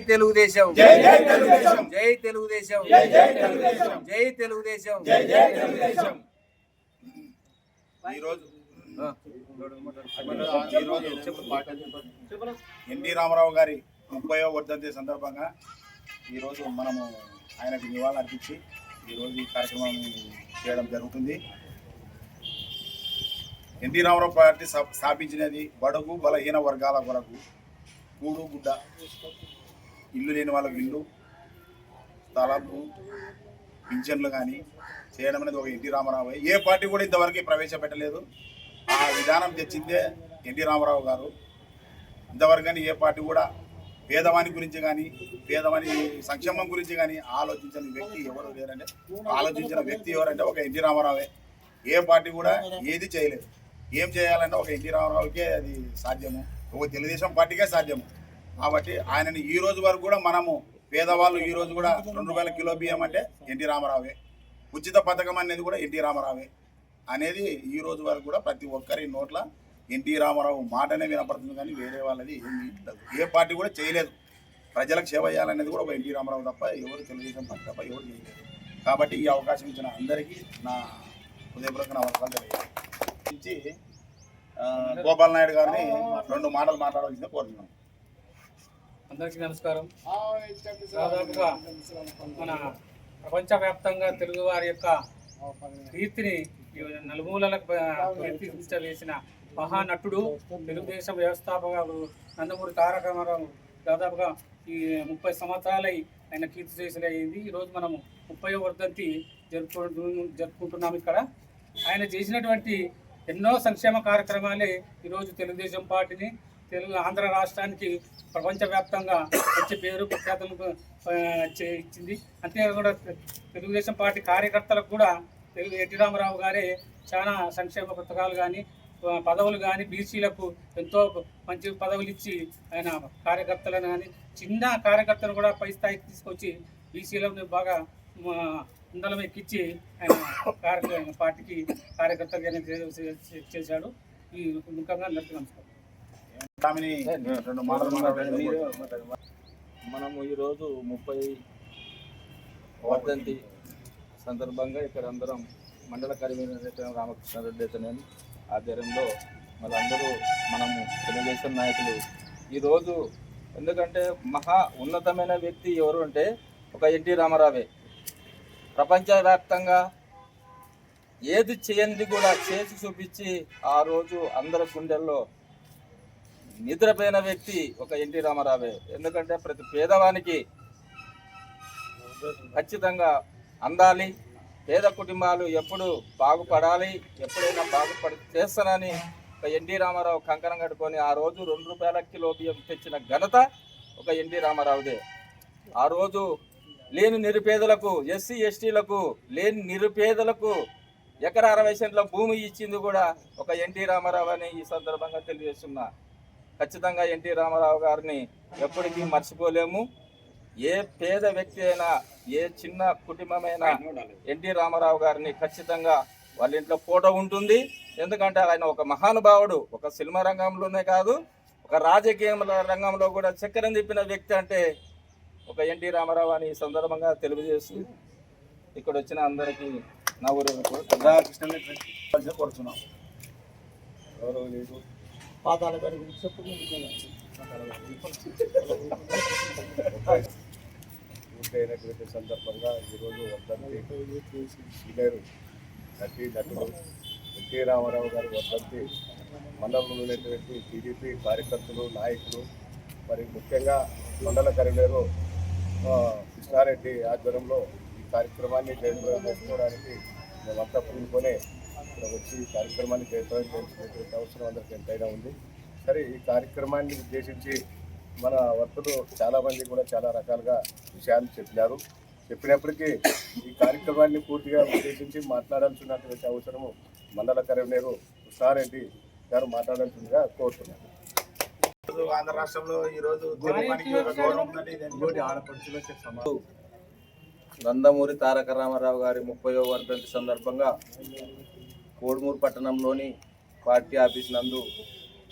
తెలుగుదేశం. జై తెలుగుదేశం. జై తెలుగుదేశం. ఈరోజు ఎన్టీ రామారావు గారి ముప్పై వర్ధంతి సందర్భంగా ఈరోజు మనము ఆయనకు నివాళులు అర్పించి ఈరోజు ఈ కార్యక్రమం చేయడం జరుగుతుంది. ఎన్టీ రామారావు పార్టీ స్థా- స్థాపించినది బడుగు బలహీన వర్గాల కొరకు కూడు గుడ్డ. ఇల్లు లేని వాళ్ళకి ఇల్లు స్థలాలు పింఛన్లు కానీ చేయడం అనేది ఒక ఎన్టీ రామారావు. ఏ పార్టీ కూడా ఇంతవరకు ప్రవేశపెట్టలేదు. ఆ విధానం తెచ్చిందే ఎన్టీ రామారావు గారు. ఇంతవరకు కానీ ఏ పార్టీ కూడా పేదవాని గురించి కానీ పేదవాని సంక్షేమం గురించి కానీ ఆలోచించిన వ్యక్తి ఎవరు లేరంటే ఆలోచించిన వ్యక్తి ఎవరంటే ఒక ఎన్టీ రామారావే. ఏ పార్టీ కూడా ఏది చేయలేదు. ఏం చేయాలంటే ఒక ఎన్టీ రామారావుకే అది సాధ్యము. ఒక తెలుగుదేశం పార్టీకే సాధ్యము. కాబట్టి ఆయనని ఈ రోజు వరకు కూడా మనము పేదవాళ్ళు ఈ రోజు కూడా రెండు రూపాయల కిలో బియ్యం అంటే ఎన్టీ రామారావే. ఉచిత పథకం అనేది కూడా ఎన్టీ రామారావే. అనేది ఈ రోజు వరకు కూడా ప్రతి ఒక్కరి నోట్ల ఎన్టీ రామారావు మాటనే వినపడుతుంది కానీ వేరే వాళ్ళది ఏమి ఉండదు ఏ పార్టీ కూడా చేయలేదు. ప్రజలకు సేవ చేయాలనేది కూడా ఒక ఎన్టీ రామారావు తప్ప ఎవరు తెలుగుదేశం పార్టీ తప్ప ఎవరు చేయలేదు. కాబట్టి ఈ అవకాశం ఇచ్చిన అందరికీ నా హృదయపూర్వక నమస్కారాలు తెలియజేయాలి గోపాల్ నాయుడు గారిని రెండు మాటలు మాట్లాడవలసిందే కోరుతున్నాను. అందరికీ నమస్కారం. దాదాపుగా మన ప్రపంచవ్యాప్తంగా తెలుగు వారి యొక్క కీర్తిని నలుమూలలకు కీర్తి వేసిన మహానటుడు తెలుగుదేశం వ్యవస్థాపకుడు నందమూరి తారక రామారావు దాదాపుగా ఈ ముప్పై సంవత్సరాలై ఆయన కీర్తి చేసిన అయింది ఈరోజు మనము ముప్పై వర్ధంతి జరుపుకుంటు జరుపుకుంటున్నాం ఇక్కడ. ఆయన చేసినటువంటి ఎన్నో సంక్షేమ కార్యక్రమాలే ఈరోజు తెలుగుదేశం పార్టీని తెలుగు ఆంధ్ర రాష్ట్రానికి ప్రపంచవ్యాప్తంగా వచ్చే పేరు ప్రఖ్యాతులకు ఇచ్చింది. అంతేకాకుండా తెలుగుదేశం పార్టీ కార్యకర్తలకు కూడా తెలుగు ఎన్టీ రామారావు గారే చాలా సంక్షేమ పథకాలు కానీ పదవులు కానీ బీసీలకు ఎంతో మంచి పదవులు ఇచ్చి ఆయన కార్యకర్తలను కానీ చిన్న కార్యకర్తలు కూడా పై స్థాయికి తీసుకొచ్చి బీసీలను బాగా ఉండలం ఎక్కించి ఆయన కార్య పార్టీకి కార్యకర్తగా చేశాడు. ఈ ముఖంగా అందరికీ నమస్కారం ఆమెని రెండు మాటలు మాట్లాడండి మనము ఈరోజు ముప్పై వర్ధంతి సందర్భంగా ఇక్కడ అందరం మండల కన్వీనర్ రామకృష్ణారెడ్డి అతనేని ఆధ్వర్యంలో మనందరూ మనము తెలుగుదేశం నాయకులు. ఈరోజు ఎందుకంటే మహా ఉన్నతమైన వ్యక్తి ఎవరు అంటే ఒక ఎన్టీ రామారావే. ప్రపంచవ్యాప్తంగా ఏది చేయంది కూడా చేసి చూపించి ఆ రోజు అందరి గుండెల్లో నిద్రపోయిన వ్యక్తి ఒక ఎన్టీ రామారావే. ఎందుకంటే ప్రతి పేదవానికి ఖచ్చితంగా అందాలి. పేద కుటుంబాలు ఎప్పుడు బాగుపడాలి ఎప్పుడైనా బాగుపడి చేస్తానని ఒక ఎన్టీ రామారావు కంకణం కట్టుకొని ఆ రోజు రెండు రూపాయల కిలో బియ్యం తెచ్చిన ఘనత ఒక ఎన్టీ రామారావుదే. ఆ రోజు లేని నిరుపేదలకు ఎస్సీ ఎస్టీలకు లేని నిరుపేదలకు ఎకరా అరవై సెంట్ల భూమి ఇచ్చింది కూడా ఒక ఎన్టీ రామారావు అని ఈ సందర్భంగా తెలియజేస్తున్నా. ఖచ్చితంగా ఎన్టీ రామారావు గారిని ఎప్పటికీ మర్చిపోలేము. ఏ పేద వ్యక్తి అయినా ఏ చిన్న కుటుంబమైనా ఎన్టీ రామారావు గారిని ఖచ్చితంగా వాళ్ళ ఇంట్లో ఫోటో ఉంటుంది. ఎందుకంటే ఆయన ఒక మహానుభావుడు ఒక సినిమా రంగంలోనే కాదు ఒక రాజకీయ రంగంలో కూడా చక్రం తిప్పిన వ్యక్తి అంటే ఒక ఎన్టీ రామారావు అని ఈ సందర్భంగా తెలియజేస్తూ ఇక్కడ వచ్చిన అందరికీ నా ఊరు రాధాకృష్ణ చెప్పు పూర్తయినటువంటి సందర్భంగా ఈరోజు వర్ధంతి సీనియర్ నటి నటుడు ఎన్టీ రామారావు గారి వర్ధంతి మండలంలో ఉన్నటువంటి టీడీపీ కార్యకర్తలు నాయకులు మరి ముఖ్యంగా మండల కరీంనగర్ కృష్ణారెడ్డి ఆధ్వర్యంలో ఈ కార్యక్రమాన్ని జయప్రదం చేసుకోవడానికి మేమంతా పూనుకొనే ఇక్కడ వచ్చి ఈ కార్యక్రమాన్ని జయప్రదం చేసినటువంటి అవసరం అందరికీ ఎంతైనా ఉంది. సరే ఈ కార్యక్రమాన్ని ఉద్దేశించి మన వర్తలు చాలా మంది కూడా చాలా రకాలుగా విషయాలు చెప్పినారు. చెప్పినప్పటికీ ఈ కార్యక్రమాన్ని పూర్తిగా ఉద్దేశించి మాట్లాడాల్సినటువంటి అవసరము మండల కరీంనగర్ కృష్ణారెడ్డి గారు మాట్లాడాల్సిందిగా కోరుతున్నాను. ఈరోజు ఆంధ్ర రాష్ట్రంలో ఈ రోజు తెలుగువానికి ఒక గౌరవం ఉందంటే ఇది ఇంకోటి ఆడపడుచులకి సమానం నందమూరి తారక రామారావు గారి ముప్పయో వర్ధంతి సందర్భంగా కోడుమూరు పట్టణంలోని పార్టీ ఆఫీస్ నందు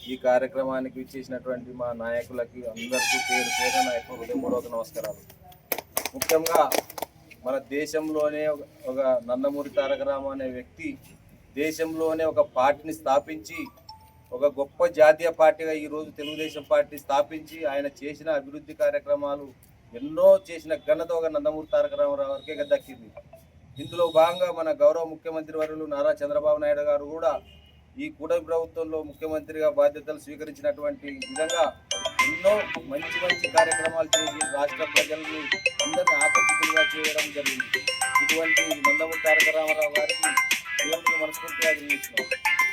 ఈ కార్యక్రమానికి విచ్చేసినటువంటి మా నాయకులకి అందరికీ పేరు పేరు నాయకులు హృదయపూర్వక నమస్కారాలు. ముఖ్యంగా మన దేశంలోనే ఒక- ఒక నందమూరి తారక రామ అనే వ్యక్తి దేశంలోనే ఒక పార్టీని స్థాపించి ఒక గొప్ప జాతీయ పార్టీగా ఈరోజు తెలుగుదేశం పార్టీ స్థాపించి ఆయన చేసిన అభివృద్ధి కార్యక్రమాలు ఎన్నో చేసిన ఘనత ఒక నందమూరి తారక రామారావు గారికే దక్కింది ఇందులో భాగంగా మన గౌరవ ముఖ్యమంత్రి వర్యులు నారా చంద్రబాబు నాయుడు గారు కూడా ఈ కూటమి ప్రభుత్వంలో ముఖ్యమంత్రిగా బాధ్యతలు స్వీకరించినటువంటి విధంగా ఎన్నో మంచి మంచి కార్యక్రమాలు చేసి రాష్ట్ర ప్రజల్ని అందరినీ ఆకర్షితులుగా చేయడం జరిగింది. ఇటువంటి నందమూరి తారక రామారావు గారికి దేవుడిని మనస్ఫూర్తిగా అభినందిస్తున్నాం.